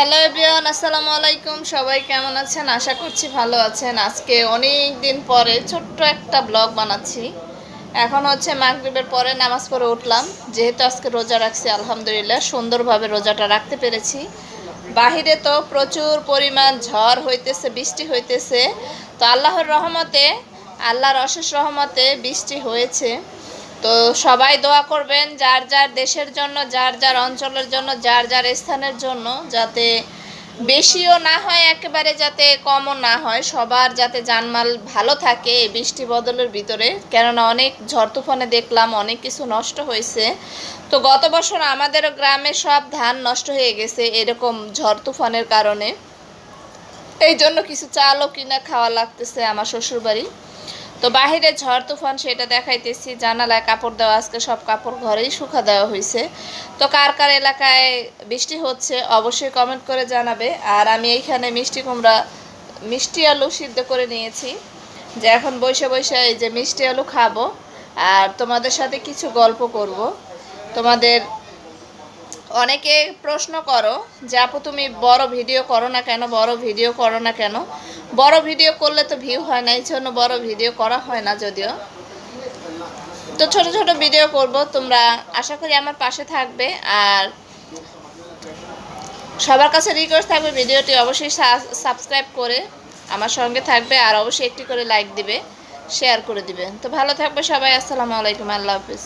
Hello everyone আসসালামু আলাইকুম। সবাই কেমন আছেন? আশা করছি ভালো আছেন। আজকে অনেক দিন পরে ছোট্ট একটা ব্লগ বানাচ্ছি। এখন হচ্ছে মাগরিবের পরে নামাজ পড়ে উঠলাম। যেহেতু আজকে রোজা রাখছি, আলহামদুলিল্লাহ, সুন্দরভাবে রোজাটা রাখতে পেরেছি। বাহিরে তো প্রচুর পরিমাণ ঝড় হইতেছে, বৃষ্টি হইতেছে। তো আল্লাহর রহমতে, আল্লাহর অশেষ রহমতে বৃষ্টি হয়েছে। তো সবাই দোয়া করবেন যার যার দেশের জন্য, যার যার অঞ্চলের জন্য, যার যার স্থানের জন্য যাতে বেশিও না হয়, একেবারে যাতে কমও না হয়, সবার যাতে জানমাল ভালো থাকে এই বৃষ্টি বদলের ভিতরে। কেননা অনেক ঝড় তুফানে দেখলাম অনেক কিছু নষ্ট হয়েছে। তো গত বছর আমাদেরও গ্রামে সব ধান নষ্ট হয়ে গেছে এরকম ঝড় তুফানের কারণে। এই জন্য কিছু চালও কিনা খাওয়া লাগতেছে আমার শ্বশুরবাড়ি। তো বাহিরে ঝড় তুফান সেটা দেখাইতেছি, জানালায় কাপড় দেওয়া, আজকে সব কাপড় ঘরেই শুকা দেওয়া হয়েছে তো কার কার এলাকায় বৃষ্টি হচ্ছে অবশ্যই কমেন্ট করে জানাবে। আর আমি এইখানে মিষ্টি কুমড়া, মিষ্টি আলু সিদ্ধ করে নিয়েছি। যে এখন বৈশা বসে এই যে মিষ্টি আলু খাব, আর তোমাদের সাথে কিছু গল্প করব। তোমাদের অনেকে প্রশ্ন করো যে, আপু, তুমি বড় ভিডিও করো না কেন? বড় ভিডিও করো না কেন? বড় ভিডিও করলে তো ভিউ হয় না, এই জন্য বড় ভিডিও করা হয় না যদিও। তো ছোট ছোট ভিডিও করব, তোমরা আশা করি আমার পাশে থাকবে। আর সবার কাছে রিকোয়েস্ট থাকবে ভিডিওটি অবশ্যই সাবস্ক্রাইব করে আমার সঙ্গে থাকবে আর অবশ্যই একটি করে লাইক দিবে শেয়ার করে দিবে। তো ভালো থাকবে সবাই, আসসালামু আলাইকুম, আল্লাহ হাফিজ।